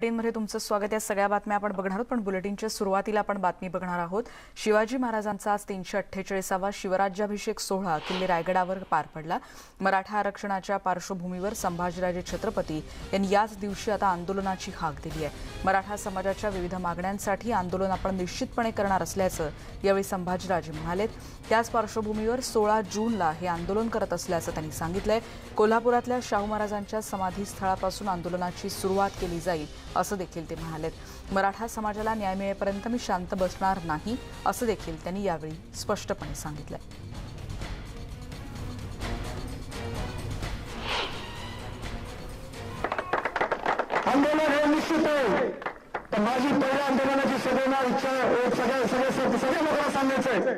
बुलेटिनमध्ये तुमचं स्वागत. या सगळ्या बातम्या आपण बघणार आहोत पण बुलेटिनच्या सुरुवातीला आपण बातमी बघणार आहोत. शिवाजी महाराजांचा आज तीनशे अठ्ठेचाळीसावा शिवराज्याभिषेक सोहळा किल्ले रायगडावर पार पडला. मराठा आरक्षणाच्या पार्श्वभूमीवर संभाजीराजे छत्रपती यांनी याच दिवशी आता आंदोलनाची हाक दिली आहे. मराठा समाजाच्या विविध मागण्यांसाठी आंदोलन आपण निश्चितपणे करणार असल्याचं यावेळी संभाजीराजे म्हणालेत. त्याच पार्श्वभूमीवर सोळा जूनला हे आंदोलन करत असल्याचं त्यांनी सांगितलंय. कोल्हापुरातल्या शाहू महाराजांच्या समाधीस्थळापासून आंदोलनाची सुरुवात केली जाईल. असं देखील ते म्हणालेत. मराठा समाजाला न्याय मिळेपर्यंत मी शांत बसणार नाही असं देखील त्यांनी यावेळी स्पष्टपणे सांगितलं आंदोलन हे निश्चित आहे. तर माझी पहिल्या आंदोलनाची सगळ्यांना इच्छा सगळ्या सगळ्या सगळ्या लोकांना सांगायचंय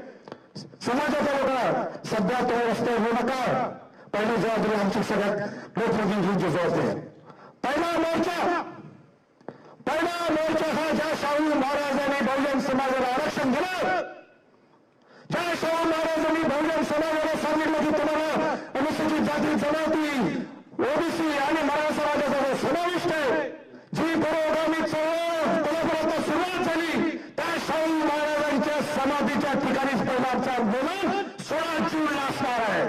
समाजाच्या लोकांना सध्या तो रस्ते होऊ नका. पहिली जबाबदारी आमची सगळ्यात लोकप्रतिनिधींची जबाबदारी पहिला मोर्चा पहिला मोर्चा हा ज्या शाहू महाराजांनी बहुजन समाजाला आरक्षण दिलं. ज्या शाहू महाराजांनी बहुजन समाजाला सांगितलं की तुम्हाला अनुसूचित जाती जमाती ओबीसी आणि मराठा समाजाचा समाविष्ट आहे. जी पुरोगामी चळवळ कोल्हापुरात सुरुवात झाली त्या शाहू महाराजांच्या समाधीच्या ठिकाणीच पहिलं आमचं आंदोलन सोळा जूनला असणार आहे.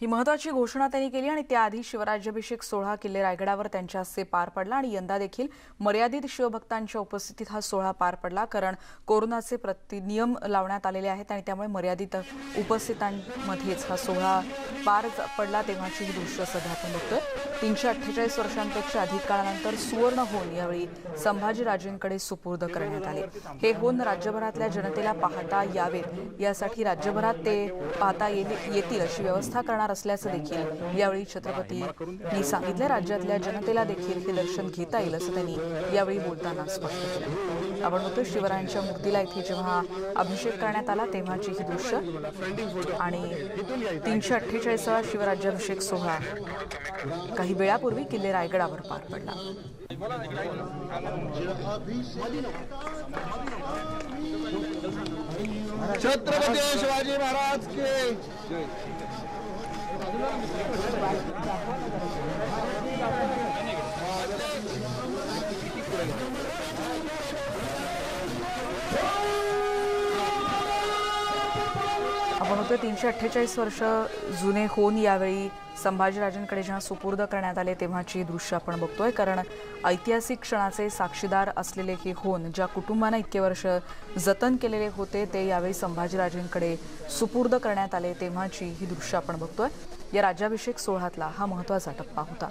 ही महत्वाची घोषणा त्यांनी केली आणि त्याआधी शिवराज्याभिषेक सोहळा किल्ले रायगडावर त्यांच्या हस्ते पार पडला आणि यंदा देखील मर्यादित शिवभक्तांच्या उपस्थितीत हा सोहळा पार पडला कारण कोरोनाचे प्रति नियम लावण्यात आलेले आहेत आणि त्यामुळे मर्यादित उपस्थितांमध्येच हा सोहळा पार पडला तेव्हाची ही दृश्य सध्या आपण बघतोय. तीनशे अठ्ठेचाळीस वर्षांपेक्षा अधिक काळानंतर सुवर्ण होऊन यावेळी संभाजीराजेंकडे सुपूर्द करण्यात आले. हे होऊन राज्यभरातल्या जनतेला पाहता यावेत. यासाठी राज्यभरात ते पाहता येईल- येतील अशी व्यवस्था करणार असल्याचं देखील यावेळी छत्रपतींनी सांगितलं. राज्यातल्या जनतेला देखील हे दर्शन घेता येईल असं त्यांनी यावेळी बोलताना स्पष्ट केलं. आपण होतो शिवरायांच्या मूर्तीला इथे जेव्हा अभिषेक करण्यात आला तेव्हाची ही दृश्य. आणि तीनशे अठ्ठेचाळीसावा शिवराज्याभिषेक सोहळा काही वेळापूर्वी किल्ले रायगडावर पार पडला. छत्रपती शिवाजी महाराज के आपण होतो तीनशे अठ्ठेचाळीस वर्ष जुने होऊन यावेळी संभाजीराजांकडे जेव्हा सुपूर्द करण्यात आले तेव्हाची दृश्य आपण बघतोय. कारण ऐतिहासिक क्षणाचे साक्षीदार असलेले हे होऊन ज्या कुटुंबानं इतके वर्ष जतन केलेले होते ते यावेळी संभाजीराजेंकडे सुपूर्द करण्यात आले तेव्हाची ही दृश्य आपण बघतोय. या राज्याभिषेक सोहळ्यातला हा महत्त्वाचा टप्पा होता.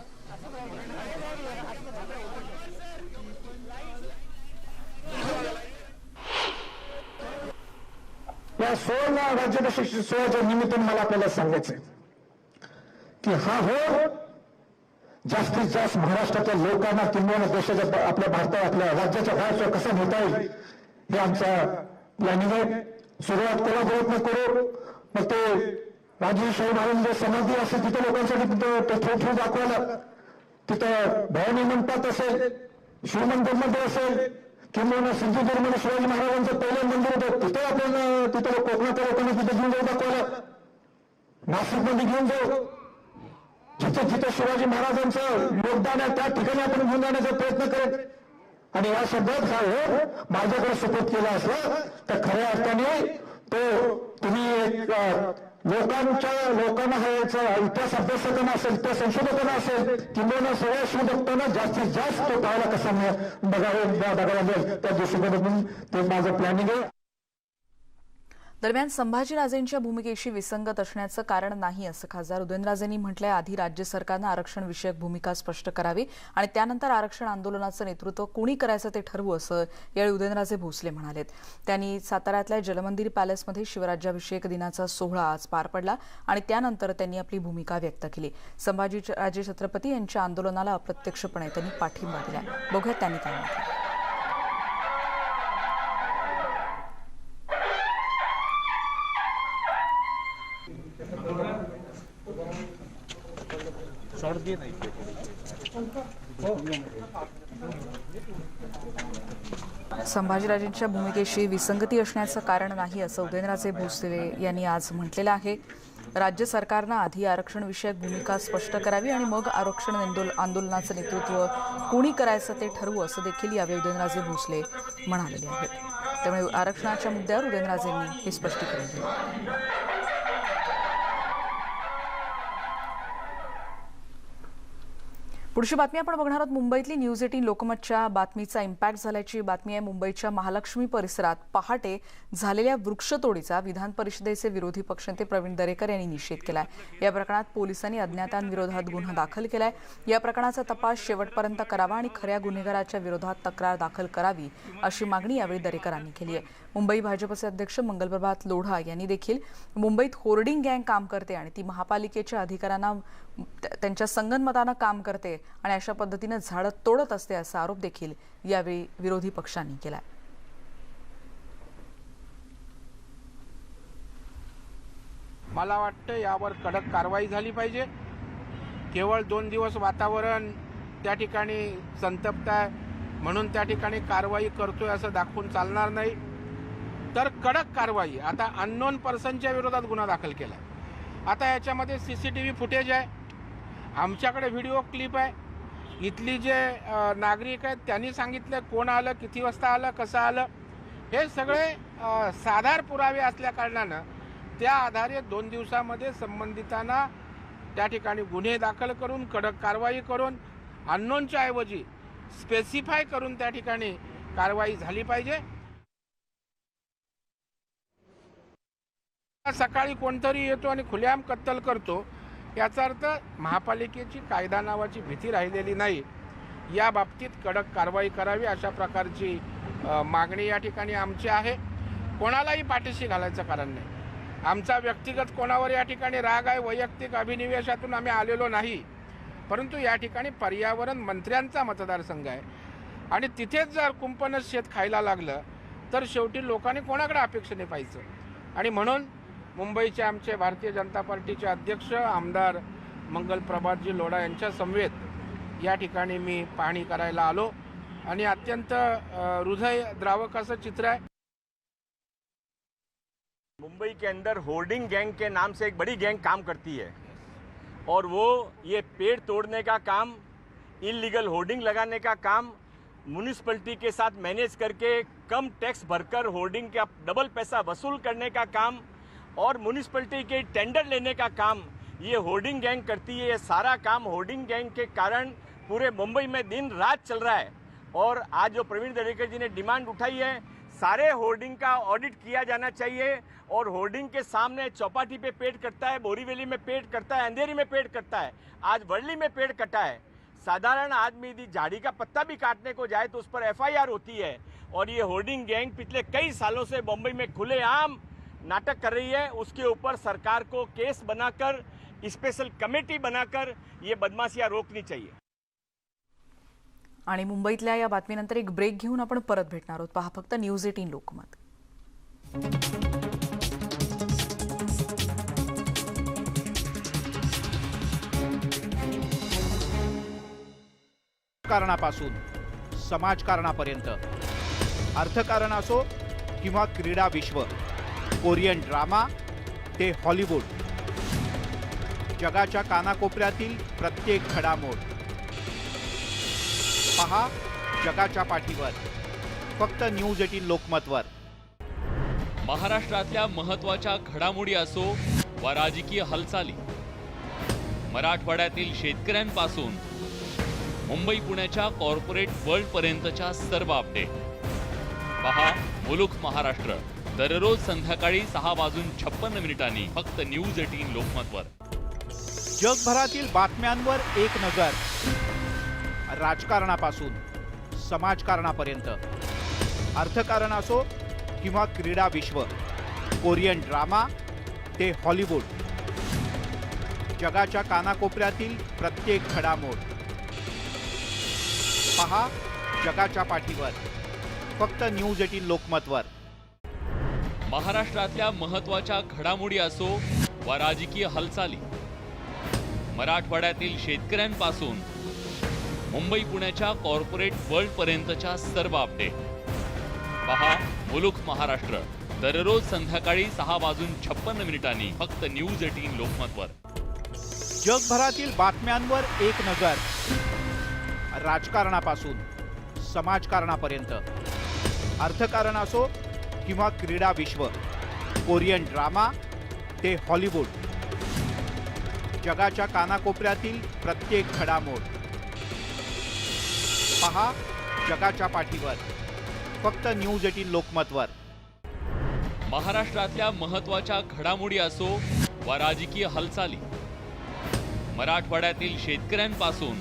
या सोळा राज्याभिषेक सोहळ्याच्या निमित्ताने मला आपल्याला सांगायचंय की हा हो जास्तीत जास्त महाराष्ट्राच्या लोकांना किंवा देशाच्या आपल्या भारतात आपल्या राज्याच्या बाहेरचा कसा नेता येईल हे आमचा प्लॅनिंग आहे. सुरुवात कोल्हापुरात करू मग ते राजशाही महाराजांची समाधी असेल तिथे लोकांसाठी तिथं ते ठेव ठेव दाखवायला. तिथं भवानी मंडपात असेल शिवमंदिरमध्ये असेल किंवा सिंधुदुर्गमध्ये म्हणजे शिवाजी महाराजांचं पहिलं मंदिर होतं. तिथे आपण तिथं कोकणातल्या लोकांना तिथे घेऊन जाऊ दाखवायला. नाशिकमध्ये घेऊन जाऊ. जिथे जिथे शिवाजी महाराजांचं योगदान आहे त्या ठिकाणी आपण घेऊन जाण्याचा प्रयत्न करेल आणि या शब्दात काय हो माझ्याकडे सुपूर्द केला असला तर खऱ्या अर्थाने तो तुम्ही एक लोकांच्या लोकांना हवायचा याचा इतिहास अभ्यासकांना असेल इतिहास संशोधकांना असेल किंवा सगळ्या शिवभक्तांना जास्तीत जास्त तो पाहायला कसा बघावं बघायला मिळेल. त्या दृष्टीकोनातून ते माझं प्लॅनिंग आहे. दरम्यान संभाजीराजेंच्या भूमिकेशी विसंगत असण्याचं कारण नाही असं खासदार उदयनराजेंनी म्हटलंय. आधी राज्य सरकारनं आरक्षण विषयक भूमिका स्पष्ट करावी आणि त्यानंतर आरक्षण आंदोलनाचं नेतृत्व कुणी करायचं ते ठरवू असं यावेळी उदयनराजे भोसले म्हणालेत. त्यांनी साताऱ्यातल्या जलमंदिर पॅलेसमध्ये शिवराज्याभिषेक दिनाचा सोहळा आज पार पडला आणि त्यानंतर त्यांनी आपली भूमिका व्यक्त केली. संभाजीराजे छत्रपती यांच्या आंदोलनाला अप्रत्यक्षपणे त्यांनी पाठिंबा दिला बघूयात त्यांनी काय म्हटलं संभाजीराजेंच्या भूमिकेशी विसंगती असण्याचं कारण नाही असं उदयनराजे भोसले यांनी आज म्हटलेलं आहे. राज्य सरकारनं आधी आरक्षण विषयक भूमिका स्पष्ट करावी आणि मग आरक्षण आंदोल आंदोलनाचं नेतृत्व कोणी करायचं ते ठरवू असं देखील यावेळी उदयनराजे भोसले म्हणालेले आहेत. त्यामुळे आरक्षणाच्या मुद्द्यावर उदयनराजेंनी हे स्पष्टीकरण दिलं. पुढची बातमी आपण बघणार आहोत. मुंबईतली न्यूज एटीन लोकमतच्या बातमीचा इम्पॅक्ट झाल्याची बातमी आहे. मुंबईच्या महालक्ष्मी परिसरात पहाटे झालेल्या वृक्षतोडीचा विधान परिषदेचे विरोधी पक्षनेते प्रवीण दरेकर यांनी निषेध केलाय. या प्रकरणात पोलिसांनी अज्ञातांविरोधात गुन्हा दाखल केलाय. या प्रकरणाचा तपास शेवटपर्यंत करावा आणि खऱ्या गुन्हेगाराच्या विरोधात तक्रार दाखल करावी अशी मागणी यावेळी दरेकरांनी केली आहे. मुंबई भाजपचे अध्यक्ष मंगलप्रभात लोढा यांनी देखील मुंबईत होर्डिंग गँग काम करते आणि ती महापालिकेच्या अधिकाऱ्यांना त्या- त्यांच्या संगनमतानं काम करते आणि अशा पद्धतीनं झाडं तोडत असते असा आरोप देखील यावेळी विरोधी पक्षांनी केला मला वाटतं यावर कडक कारवाई झाली पाहिजे. केवळ दोन दिवस वातावरण त्या ठिकाणी संतप्त आहे. म्हणून त्या ठिकाणी कारवाई करतोय असं दाखवून चालणार नाही. तर कडक कारवाई. आता अननोन पर्सनच्या विरोधात गुन्हा दाखल केला आता याच्यामध्ये C C T V footage आहे. आमच्याकडे व्हिडिओ क्लिप आहे. इथली जे नागरिक आहेत त्यांनी सांगितलं कोण आलं किती वाजता आलं कसं आलं. हे सगळे साधार पुरावे असल्या कारणानं त्या आधारे दोन दिवसामध्ये संबंधितांना त्या ठिकाणी गुन्हे दाखल करून कडक कारवाई करून अननोनच्या ऐवजी स्पेसिफाय करून त्या ठिकाणी कारवाई झाली पाहिजे. सकाळी कोणतरी येतो आणि खुलेआम कत्तल करतो याचा अर्थ महापालिकेची कायदा नावाची भीती राहिलेली नाही. या बाबतीत कडक कारवाई करावी अशा प्रकारची मागणी या ठिकाणी आमची आहे. कोणालाही पाठीशी घालायचं कारण नाही. आमचा व्यक्तिगत कोणावर या ठिकाणी राग आहे वैयक्तिक अभिनिवेशातून आम्ही आलेलो नाही. परंतु या ठिकाणी पर्यावरण मंत्र्यांचा मतदारसंघ आहे. आणि तिथेच जर कुंपणच शेत खायला लागलं तर शेवटी लोकांनी कोणाकडे अपेक्षेने पाहिजे आणि म्हणून मुंबईचे आमचे भारतीय जनता पार्टीचे अध्यक्ष आमदार मंगल प्रभातजी लोढा यांच्या समवेत या ठिकाणी मी पाहणी करायला आलो. आणि अत्यंत हृदय द्रावक असं चित्र आहे. मुंबई के अंदर होर्डिंग गैंग के नाम से एक बड़ी गैंग काम करती है। और वो ये पेड़ तोड़ने का काम इलीगल होर्डिंग लगाने का काम म्यूनिसपैलिटी के साथ मैनेज करके कम टैक्स भरकर होर्डिंग का डबल पैसा वसूल करने का काम और म्यूनिसपैलिटी के टेंडर लेने का काम, ये होर्डिंग गैंग करती है, ये सारा काम होर्डिंग गैंग के कारण पूरे मुंबई में दिन रात चल रहा है। और आज जो प्रवीण दरेकर जी ने डिमांड उठाई है, सारे होर्डिंग का ऑडिट किया जाना चाहिए और होर्डिंग के सामने चौपाटी पे पेड़ कटता है, बोरीवली में पेड़ कटता है, अंधेरी में पेड़ कटता है, आज वर्ली में पेड़ कटा है। साधारण आदमी यदि झाड़ी का पत्ता भी काटने को जाए तो उस पर एफआईआर होती है। और ये होर्डिंग गैंग पिछले कई सालों से मुंबई में खुलेआम नाटक कर रही है। उसके ऊपर सरकार को केस बनाकर स्पेशल कमेटी बनाकर ये बदमाशियां रोकनी चाहिए। आणि मुंबईतल्या या बातमीनंतर एक ब्रेक घेऊन आपण परत भेटणार आहोत. पहा फक्त न्यूज एटीन लोकमत. कारणापासून समाजकारणापर्यंत. अर्थकारण असो किंवा क्रीडा विश्व. कोरियन ड्रामा ते हॉलिवूड. जगाच्या कानाकोपऱ्यातील प्रत्येक घडामोड. पहा जगाच्या पाठीवर. फक्त न्यूज एटीन लोकमतवर. महाराष्ट्रातल्या महत्त्वाच्या घडामोडी असो वा राजकीय हालचाली. मराठवाड्यातील शेतकऱ्यांपासून मुंबई पुण्याच्या कॉर्पोरेट वर्ल्ड पर्यंतच्या सर्व अपडेट पहा मुलुक महाराष्ट्र. दररोज संध्याकाळी सहा वाजून छप्पन्न मिनिटांनी फक्त न्यूज एटीन लोकमतवर. जगभरातील बातम्यांवर एक नजर. राजकारणापासून समाजकारणापर्यंत. अर्थकारण असो किंवा क्रीडा विश्व कोरियन ड्रामा ते हॉलिवूड. जगाच्या कानाकोपऱ्यातील प्रत्येक घडामोड. पहा जगाच्या पाठीवर. फक्त न्यूज एटीन लोकमतवर. महाराष्ट्रातल्या महत्त्वाच्या घडामोडी असो वा राजकीय हालचाली. मराठवाड्यातील शेतकऱ्यांपासून मुंबई पुण्याच्या कॉर्पोरेट वर्ल्ड पर्यंतच्या सर्व अपडेट पहा मुलुख महाराष्ट्र. दररोज संध्याकाळी सहा वाजून छप्पन्न मिनिटांनी फक्त न्यूज एटीन लोकमतवर. जगभरातील बातम्यांवर एक नजर. राजकारणापासून समाजकारणापर्यंत. अर्थकारण असो किंवा क्रीडा विश्व कोरियन ड्रामा ते हॉलिवूड. जगाच्या कानाकोपऱ्यातील प्रत्येक घडामोड. पहा जगाच्या पाठीवर फक्त न्यूज एटीन लोकमतवर. महाराष्ट्रातल्या महत्त्वाच्या घडामोडी असो वा राजकीय हालचाली. मराठवाड्यातील शेतकऱ्यांपासून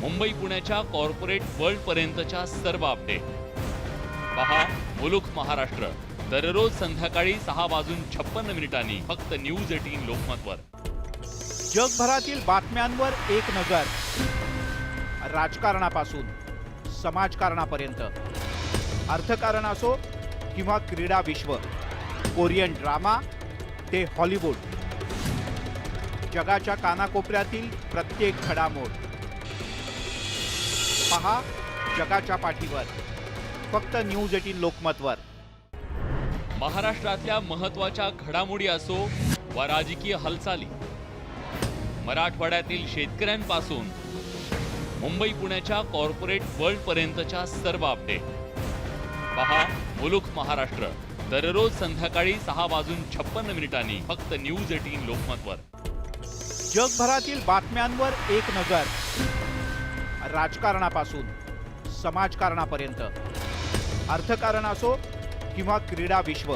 मुंबई पुण्याच्या कॉर्पोरेट वर्ल्ड पर्यंतच्या सर्व अपडेट पहा मुलुख महाराष्ट्र. दररोज संध्याकाळी सहा वाजून छप्पन्न मिनिटांनी फक्त न्यूज एटीन लोकमतवर. जगभरातील बातम्यांवर एक नजर. राजकारणापासून समाजकारणापर्यंत. अर्थकारण असो किंवा क्रीडा विश्व कोरियन ड्रामा ते हॉलिवूड. जगाच्या कानाकोपऱ्यातील प्रत्येक घडामोड. पहा जगाच्या पाठीवर. फक्त न्यूज एटीन लोकमतवर. महाराष्ट्रातल्या महत्त्वाच्या घडामोडी असो वा राजकीय हालचाली. मराठवाड्यातील शेतकऱ्यांपासून मुंबई पुण्याच्या कॉर्पोरेट वर्ल्ड पर्यंतच्या सर्व अपडेट पहा मुलुक महाराष्ट्र. दररोज संध्याकाळी सहा वाजून छप्पन्न मिनिटांनी फक्त न्यूज एटीन लोकमतवर. जगभरातील बातम्यांवर एक नजर. राजकारणापासून समाजकारणापर्यंत. अर्थकारण असो किंवा क्रीडा विश्व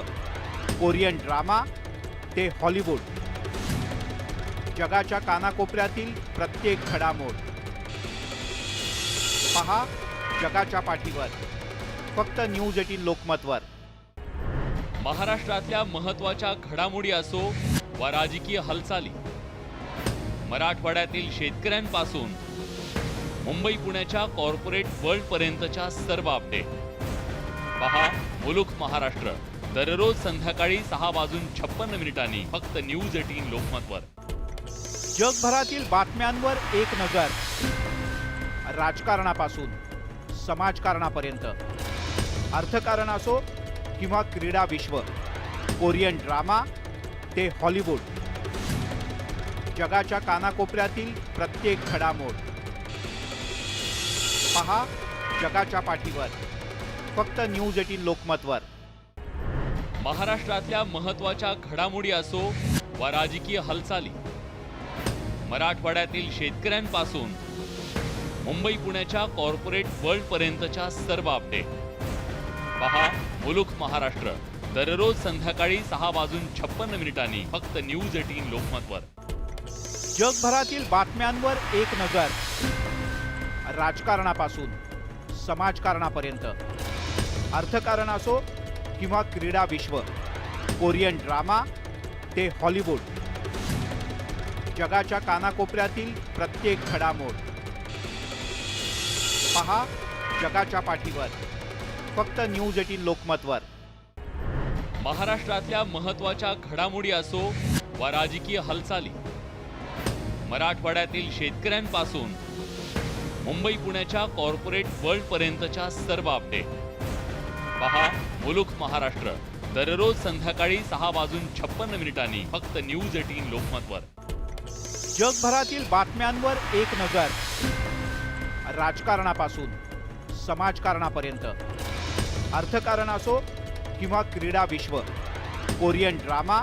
कोरियन ड्रामा ते हॉलिवूड. जगाच्या कानाकोपऱ्यातील प्रत्येक घडामोड. पहा जगाच्या पाठीवर फक्त न्यूज एटीन लोकमतवर. महाराष्ट्रातल्या महत्त्वाच्या घडामोडी असो वा राजकीय हालचाली. मराठवाड्यातील शेतकऱ्यांपासून मुंबई पुण्याच्या कॉर्पोरेट वर्ल्ड पर्यंतच्या सर्व अपडेट पहा मुलुख महाराष्ट्र. दररोज संध्याकाळी सहा वाजून छप्पन्न मिनिटांनी फक्त न्यूज एटीन लोकमतवर. जगभरातील बातम्यांवर एक नजर. राजकारणापासून समाजकारणापर्यंत. अर्थकारण असो किंवा क्रीडा विश्व कोरियन ड्रामा ते हॉलिवूड. जगाच्या कानाकोपऱ्यातील प्रत्येक घडामोड. पहा जगाच्या पाठीवर. फक्त न्यूज एटीन लोकमतवर. महाराष्ट्रातल्या महत्त्वाच्या घडामोडी असो वा राजकीय हालचाली. मराठवाड्यातील शेतकऱ्यांपासून मुंबई पुण्याच्या कॉर्पोरेट वर्ल्ड पर्यंतच्या सर्व अपडेट पहा मुलुक महाराष्ट्र. दररोज संध्याकाळी सहा वाजून छप्पन्न मिनिटांनी फक्त न्यूज एटीन लोकमतवर. जगभरातील बातम्यांवर एक नजर. राजकारणापासून समाजकारणापर्यंत. अर्थकारण असो किंवा क्रीडा विश्व कोरियन ड्रामा ते हॉलिवूड. जगाच्या कानाकोपऱ्यातील प्रत्येक घडामोड. पहा जगाच्या पाठीवर फक्त न्यूज एटीन लोकमतवर. महाराष्ट्रातल्या महत्त्वाच्या घडामोडी असो वा राजकीय हालचाली. मराठवाड्यातील शेतकऱ्यांपासून मुंबई पुण्याच्या कॉर्पोरेट वर्ल्ड पर्यंतच्या सर्व अपडेट पहा मुलुख महाराष्ट्र. दररोज संध्याकाळी सहा वाजून छप्पन्न मिनिटांनी फक्त न्यूज एटीन लोकमतवर. जगभरातील बातम्यांवर एक नजर. राजकारणापासून समाजकारणापर्यंत. अर्थकारण असो किंवा क्रीडा विश्व कोरियन ड्रामा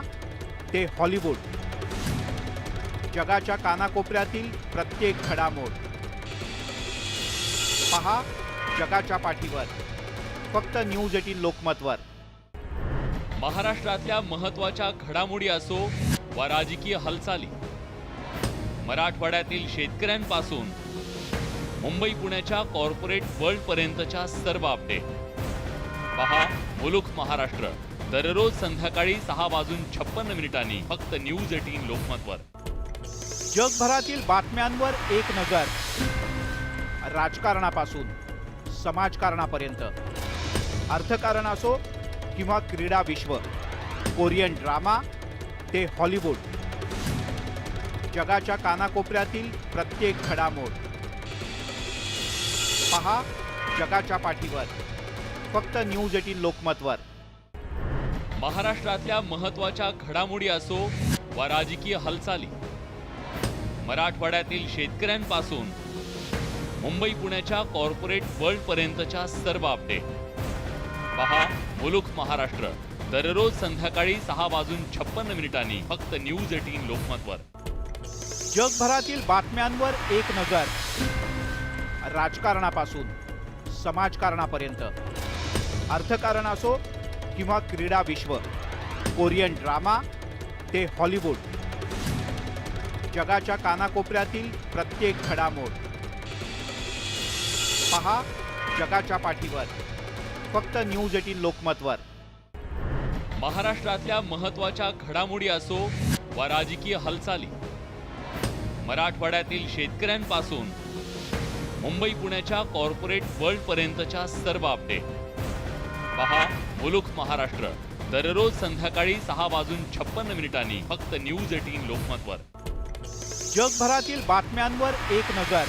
ते हॉलिवूड. जगाच्या कानाकोपऱ्यातील प्रत्येक घडामोड. पहा जगाच्या पाठीवर. फक्त न्यूज एटीन लोकमतवर. महाराष्ट्रातल्या महत्त्वाच्या घडामोडी असो वा राजकीय हालचाली. मराठवाड्यातील शेतकऱ्यांपासून मुंबई पुण्याच्या कॉर्पोरेट वर्ल्ड पर्यंतच्या सर्व अपडेट पहा मुलुक महाराष्ट्र. दररोज संध्याकाळी सहा वाजून छप्पन्न मिनिटांनी फक्त न्यूज एटीन लोकमतवर. जगभरातील बातम्यांवर एक नजर. राजकारणापासून समाजकारणापर्यंत. अर्थकारण असो किंवा क्रीडा विश्व कोरियन ड्रामा ते हॉलिवूड. जगाच्या कानाकोपऱ्यातील प्रत्येक घडामोड. पहा जगाच्या पाठीवर फक्त न्यूज एटीन लोकमतवर. महाराष्ट्रातल्या महत्त्वाच्या घडामोडी असो वा राजकीय हालचाली. मराठवाड्यातील शेतकऱ्यांपासून मुंबई पुण्याच्या कॉर्पोरेट वर्ल्ड पर्यंतच्या सर्व अपडेट पहा मुलुख महाराष्ट्र. दररोज संध्याकाळी सहा वाजून छप्पन्न मिनिटांनी फक्त न्यूज एटीन लोकमतवर. जगभरातील बातम्यांवर एक नजर. राजकारणापासून समाजकारणापर्यंत. अर्थकारण असो किंवा क्रीडा विश्व कोरियन ड्रामा ते हॉलिवूड. जगाच्या कानाकोपऱ्यातील प्रत्येक घडामोड. पहा जगाच्या पाठीवर. फक्त न्यूज एटीन लोकमतवर. महाराष्ट्रातल्या महत्त्वाच्या घडामोडी असो वा राजकीय हालचाली. मराठवाड्यातील शेतकऱ्यांपासून मुंबई पुण्याच्या कॉर्पोरेट वर्ल्ड पर्यंतच्या सर्व अपडेट पहा मुलुक महाराष्ट्र. दररोज संध्याकाळी सहा वाजून छप्पन्न मिनिटांनी फक्त न्यूज एटीन लोकमतवर. जगभरातील बातम्यांवर एक नजर.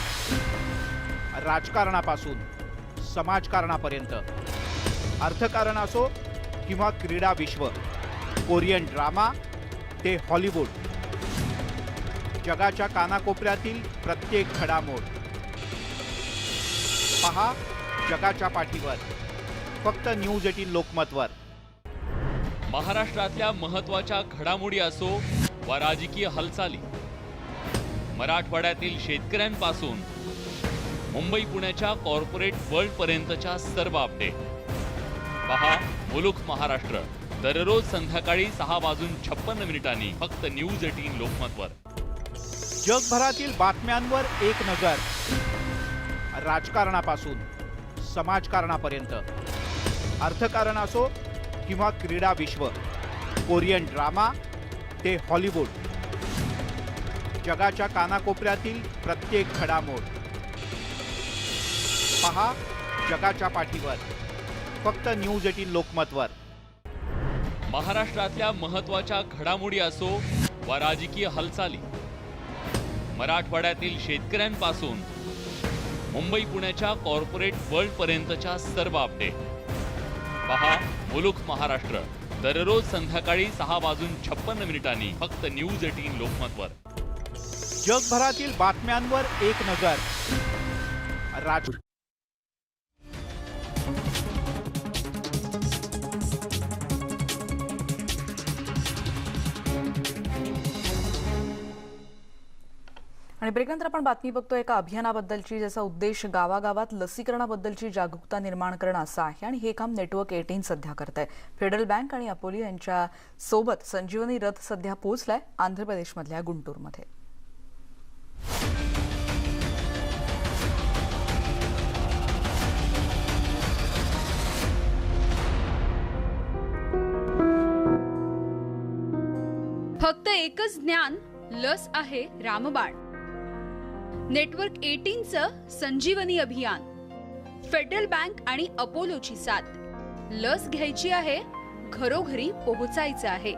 राजकारणापासून समाजकारणापर्यंत. अर्थकारण असो किंवा क्रीडा विश्व कोरियन ड्रामा ते हॉलिवूड. जगाच्या कानाकोपऱ्यातील प्रत्येक घडामोड. पहा जगाच्या पाठीवर फक्त न्यूज एटीन लोकमतवर. महाराष्ट्रातल्या महत्त्वाच्या घडामोडी असो वा राजकीय हालचाली. मराठवाड्यातील शेतकऱ्यांपासून मुंबई पुण्याच्या कॉर्पोरेट वर्ल्ड पर्यंतच्या सर्व अपडेट पहा मुलुख महाराष्ट्र. दररोज संध्याकाळी सहा वाजून छप्पन्न मिनिटांनी फक्त न्यूज एटीन लोकमतवर. जगभरातील बातम्यांवर एक नजर. राजकारणापासून समाजकारणापर्यंत. अर्थकारण असो किंवा क्रीडा विश्व कोरियन ड्रामा ते हॉलिवूड. जगाच्या कानाकोपऱ्यातील प्रत्येक घडामोड. पहा जगाच्या पाठीवर. फक्त न्यूज एटीन लोकमतवर. महाराष्ट्रातल्या महत्त्वाच्या घडामोडी असो वा राजकीय हालचाली. मराठवाड्यातील शेतकऱ्यांपासून मुंबई पुण्याच्या कॉर्पोरेट वर्ल्ड पर्यंतच्या सर्व अपडेट पहा मुलुक महाराष्ट्र. दररोज संध्याकाळी सहा वाजून छप्पन्न मिनिटांनी फक्त न्यूज एटीन लोकमतवर. जगभरातील बातम्यांवर एक नजर. राज आणि ब्रेकनंतर आपण बातमी बघतो एका अभियानाबद्दलची ज्याचा उद्देश गावागावात लसीकरणाबद्दलची जागरूकता निर्माण करणं असं आहे आणि हे काम नेटवर्क एटीन सध्या करत आहे फेडरल बँक आणि अपोलो यांच्या सोबत संजीवनी रथ सध्या पोहोचलाय आंध्र प्रदेशमधल्या गुंटूरमध्ये. फक्त एकच ज्ञान लस आहे रामबाण. नेटवर्क एटीनचं संजीवनी अभियान. फेडरल बँक आणि अपोलोची साथ. लस घ्यायची आहे, घरोघरी पोहोचायचं आहे.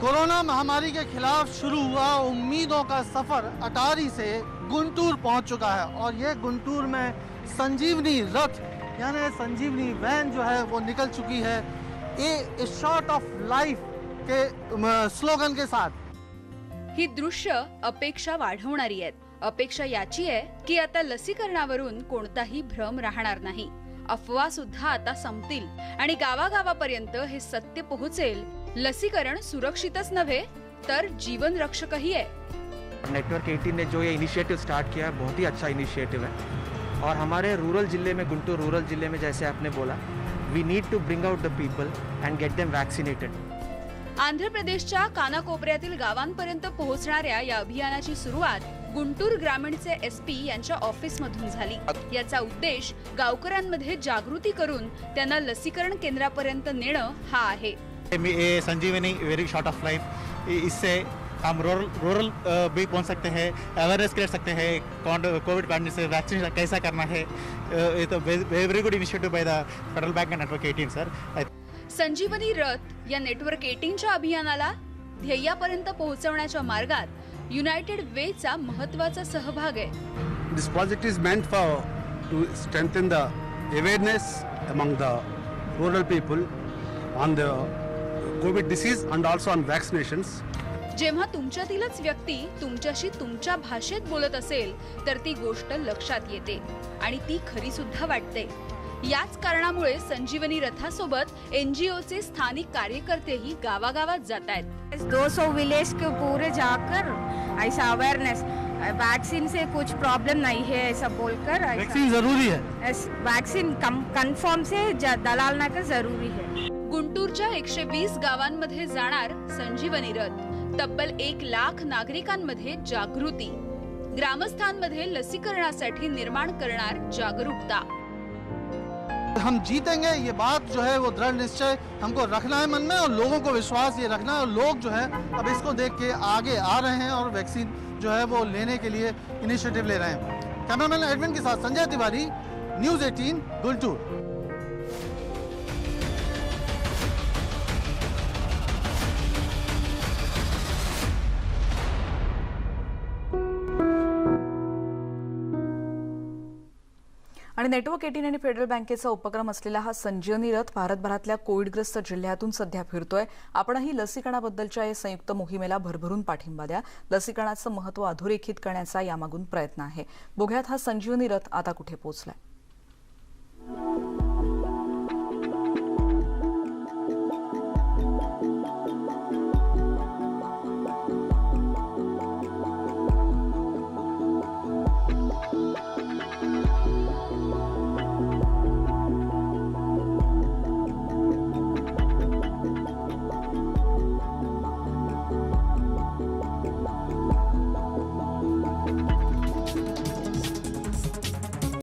कोरोना महामारी के खिलाफ शुरू हुआ उम्मीदों का सफ़र अटारी से गुंटूर पहुँच चुका है और ये गुंटूर में संजीवनी रथ, यानी संजीवनी वैन जो है वो निकल चुकी है। ये शॉर्ट ऑफ़ लाइफ के स्लोगन के साथ। ही दृश्य अपेक्षा वाढवणारी आहेत. अपेक्षा याची आहे की आता लसीकरणावरून कोणताही भ्रम राहणार नाही. अफवा सुद्धा आता संपतील आणि गावागावापर्यंत हे सत्य पोहोचेल. लसीकरण सुरक्षितच नव्हे तर जीवन रक्षकही आहे. नेटवर्क 18 ने जो ये इनिशिएटिव स्टार्ट किया है बहुत ही अच्छा इनिशिएटिव है. और हमारे रूरल जिले में गुंटूर रूरल जिले में जैसे आपने बोला we need to bring out the people and get them vaccinated Andhra प्रदेशच्या कानाकोपऱ्यातील गावांपर्यंत पोहोचणाऱ्या या अभियानाची सुरुवात गुंटूर ग्रामीणचे एस पी यांच्या ऑफिस मधून झाली. याचा उद्देश गावकऱ्यांमध्ये जागृती करून त्यांना लसीकरण केंद्रापर्यंत नेणं हा आहे. मी Sanjeevani very shot of life इससे हम रूरल रूरल भी पहुंच सकते हैं अवेयरनेस कर सकते हैं कोविड पैंडमिक से वैक्सीन कैसा करना है ये तो very good initiative by the Federal Bank and network 18 sir Sanjeevani Rath या नेटवर्क एटीनच्या अभियानाला ध्येयापर्यंत पोहोचवण्याच्या मार्गात युनायटेड वेचा महत्त्वाचा सहभाग आहे This project is meant for to strengthen the awareness among the rural people on the COVID disease and also on vaccinations. जेव्हा तुमच्यातीलच व्यक्ती तुमच्याशी तुमच्या भाषेत बोलत असेल तर ती गोष्ट लक्षात येते आणि ती खरी सुद्धा वाटते याच कारणामुळे संजीवनी रथासोबत एनजीओचे स्थानिक कार्यकर्तेही गावागावात जात आहेत 200 विलेज के पूरे जाकर ऐसा अवेयरनेस वैक्सीन से कुछ प्रॉब्लम नहीं है ऐसा बोलकर वैक्सीन जरूरी है। वैक्सीन कन्फर्म से ज- दलाल नगर जरूरी है। गुंटूरच्या एकशे वीस गावांमध्ये जाणार संजीवनी रथ. तब्बल एक लाख नागरिकांमध्ये जागृती. ग्रामस्थांमध्ये लसीकरणासाठी निर्माण करणार जागरूकता. हम जीतेंगे, ये बात जो है वो दृढ़ निश्चय हमको रखना है मन में और लोगों को विश्वास ये रखना है और लोग जो है अब इसको देख के आगे आ रहे हैं और वैक्सीन जो है वो लेने के लिए इनिशिएटिव ले रहे हैं। कैमरामैन एडविन के साथ संजय तिवारी न्यूज़ 18 गुंटूर आणि नेटवर्क एटीन आणि फेडरल बँकेचा उपक्रम असलेला हा संजीवनी रथ भारतभरातल्या कोविडग्रस्त जिल्ह्यातून सध्या फिरतोय. आपणही लसीकरणाबद्दलच्या या संयुक्त मोहिमेला भरभरून पाठिंबा द्या. लसीकरणाचं महत्त्व अधोरेखित करण्याचा यामागून प्रयत्न आहे. बघ्यात हा संजीवनी रथ आता कुठे पोहोचलाय.